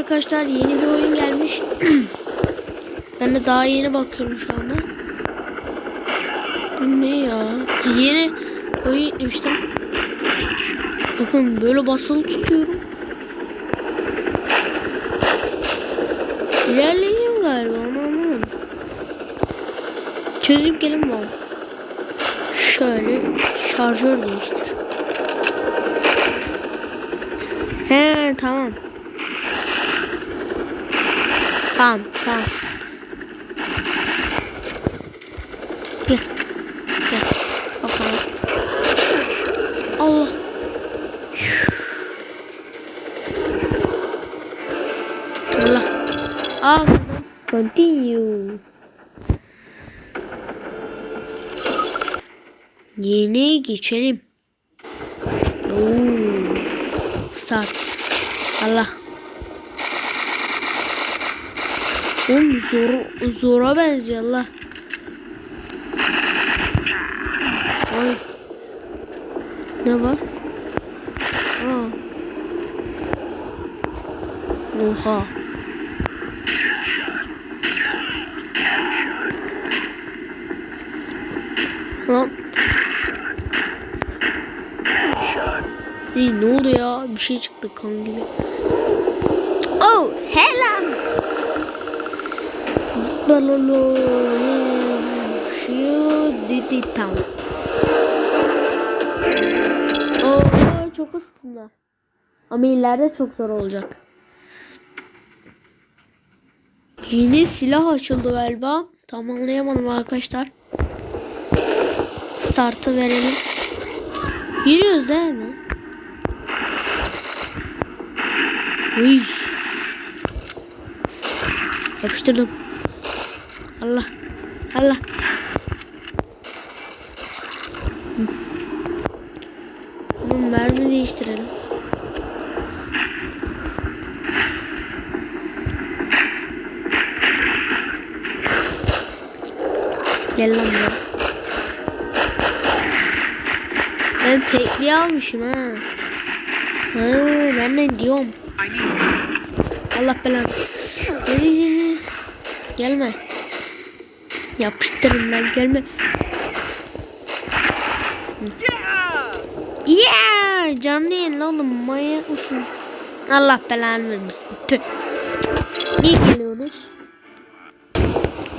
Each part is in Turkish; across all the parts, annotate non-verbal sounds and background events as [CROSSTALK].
arkadaşlar yeni bir oyun gelmiş. [CLEARS THROAT] ben de daha yeni bakıyorum şu anda. Ne ya? Yeni oyun yüklemiştim. Bakın böyle basılı tutuyorum. İlerleyeyim galiba onu anlamadım. Çözüp gelin mi? Şöyle şarjör değiştir. He tamam. Tamam tamam. Gel. Gel. Bakalım. Allah. Allah. Aa. Continue. Yeni geçelim. Oo. Start. Allah. Oğlum zor, zora benziyor Allah. Ay. Ne var? Aa. Oha. Lan. İyi ne oldu ya? Bir şey çıktı kan gibi. Oh, hello. Zıplalolo. Şu didi tam. Oo, çok ısındı. Ama ileride çok zor olacak. Yeni silah açıldı galiba. Tam anlayamadım arkadaşlar. Startı verelim. Yürüyoruz değil mi? Uy. Yapıştırdım. Allah. Allah. Bunun mermi değiştirelim. Gel lan buraya. Ben tekliği almışım ha. Ha, ben de diyorum. Allah belanı. Gel, gel, gel. Gelme. Yapıştırın lan gelme. Yeah! Canlı yayın lan oğlum manyak mısın? Allah belanı vermesin. Tüh. Niye geliyorsunuz?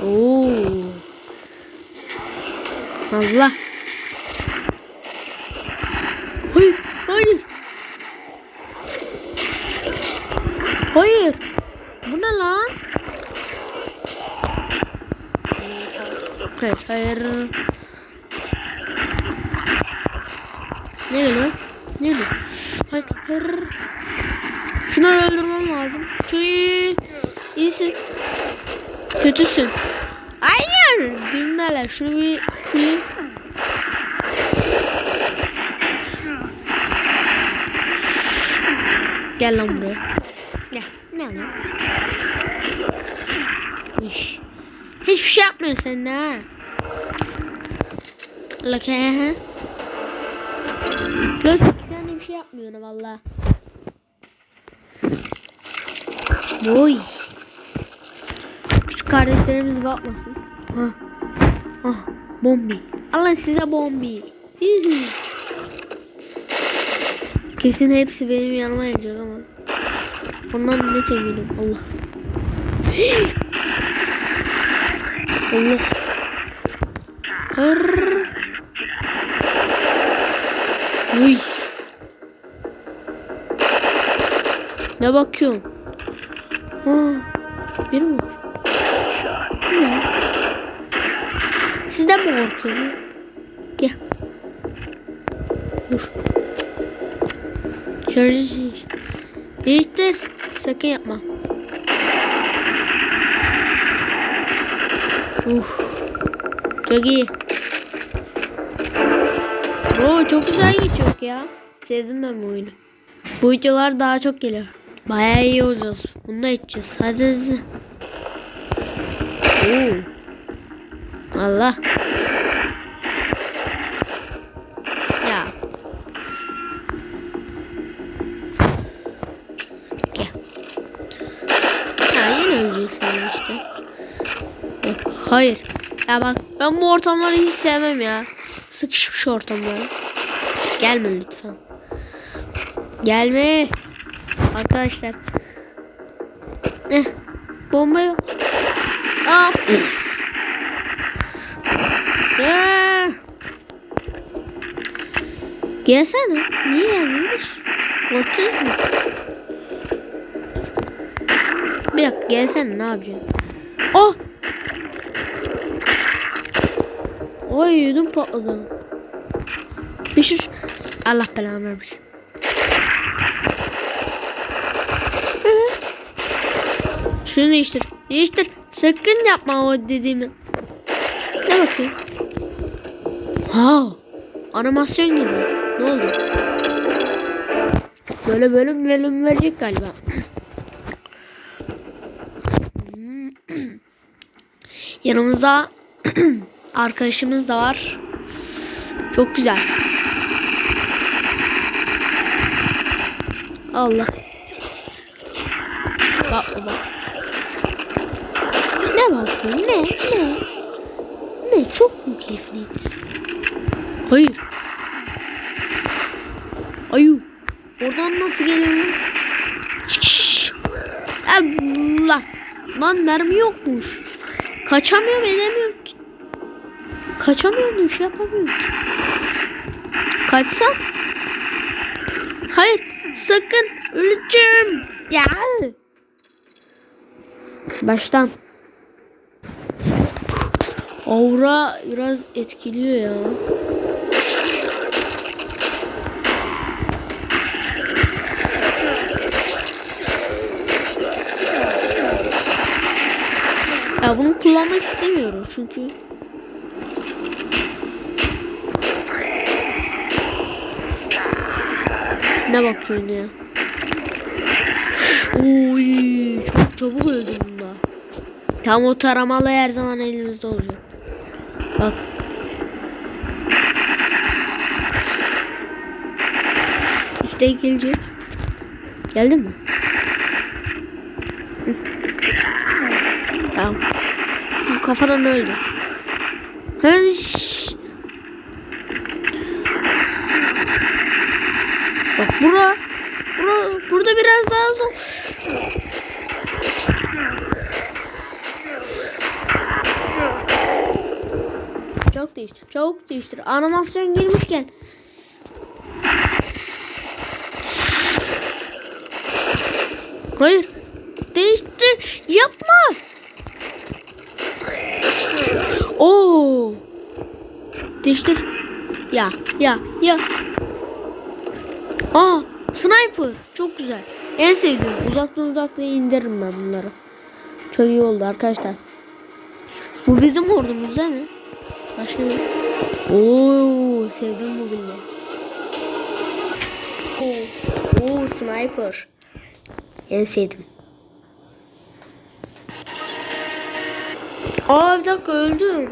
Oo. Allah. Hayır, hayır. Hayır. Bu ne lan? Hayır, hayır. Ne geliyor? Ne geliyor? Hayır, hayır. Şunları öldürmem lazım. Çünkü iyisin. Kötüsün. Hayır. Dinlerler. Şunu bir fulleyim. Gel lan buraya. Gel. Ne lan? Hiçbir şey yapmıyorsun sen ha. Lake ha. Plastik sen de bir şey yapmıyorsun valla. Boy. Küçük kardeşlerimiz bakmasın. Ha. Ah. Bombi. Allah size bombi. Kesin hepsi benim yanıma gelecek ama. Ondan ne eminim. Allah. Allah. Hırr. Ne bakıyorsun? Ha, biri mi? Ne? Sizden mi korkuyorsun? Gel. Dur. Şarjı değiş. Değiştir. Sakın yapma. Uf. Çok iyi. Oo çok güzel geçiyor ya. Sevdim ben bu oyunu. Bu videolar daha çok geliyor. Bayağı iyi olacağız. Bunu da içeceğiz. Hadi. Oo. Allah. Ya. Gel. Ya yine öleceksin işte. Yok, hayır. Ya bak ben bu ortamları hiç sevmem ya. Sıkışmış ortamlar. Gelme lütfen. Gelme. Arkadaşlar. Eh, bomba yok. Aa, püf. Aa. Gelsene. Niye gelmiyorsun? Bakıyorsun mu? Bir dakika gelsene ne yapacaksın? Oh! Oy ödüm patladı. Bir şey... Allah belanı vermesin. Hı hı. Şunu değiştir. Değiştir. Sakın yapma o dediğimi. Ne bakayım? Ha. Animasyon geliyor. Ne oldu? Böyle bölüm bölüm verecek galiba. [CLEARS THROAT] Yanımızda [CLEARS THROAT] arkadaşımız da var. Çok güzel. Allah. Bak bak. Ne bakıyorsun? Ne? Ne? Ne? Çok mu keyifliyiz? Hayır. Ayu. Oradan nasıl geliyor? Allah. Lan mermi yokmuş. Kaçamıyorum edemiyorum. Kaçamıyorum şey yapamıyorum. Kaçsam? Hayır. Sakın. Öleceğim. Ya. Baştan. Aura biraz etkiliyor ya. Ya bunu kullanmak istemiyorum çünkü. Ne bakıyorsun ya? Oy, çok çabuk öldüm bunda. Tam o taramalı her zaman elimizde olacak. Bak. Üste gelecek. Geldi mi? Hı. Tamam. Bu kafadan öldü. Hemen. Bak bura. Bura burada biraz daha zor. Değiştir. Çabuk değiştir. Animasyon girmişken. Hayır. Değiştir. Yapma. Oo. Değiştir. Ya ya ya. Aa sniper. Çok güzel. En sevdiğim. Uzaktan uzaktan indiririm ben bunları. Çok iyi oldu arkadaşlar. Bu bizim ordumuz değil mi? Başka bir. Oo sevdim bu bilgi. Oo, sniper. En sevdim. Aa bir dakika öldüm.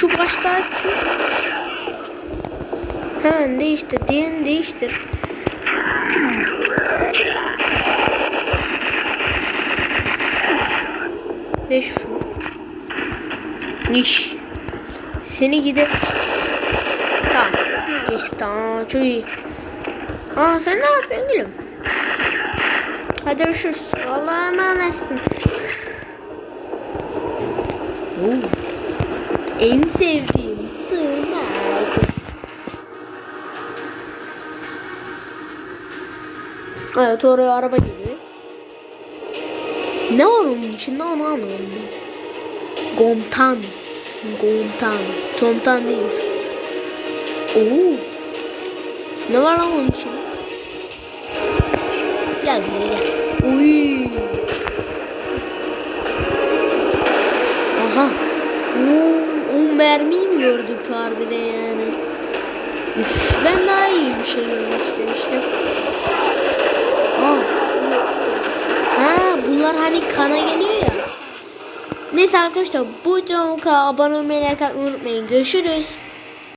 Şu baştaki. Hemen değiştir. Diğerini değiştir. Şu? Niş. Seni gidip. Tamam. Tamam. Çok iyi. Aa sen ne yapıyorsun gülüm? Hadi görüşürüz. Allah'a emanetsin. En sevdiğim tırnak. Evet oraya araba geliyor. Ne var onun içinde onu anlamadım. Gomtan. Gomtan. Tomtan değil. Oo. Ne var lan onun içinde? Gel buraya gel. Uy. Aha. Oo, o mermiyi mi gördük harbide yani? Üf, ben daha iyi bir şey görmek istemiştim. Aa. Ha, bunlar hani kana geliyor ya. Neyse arkadaşlar bu videomu abone olmayı unutmayın. Görüşürüz.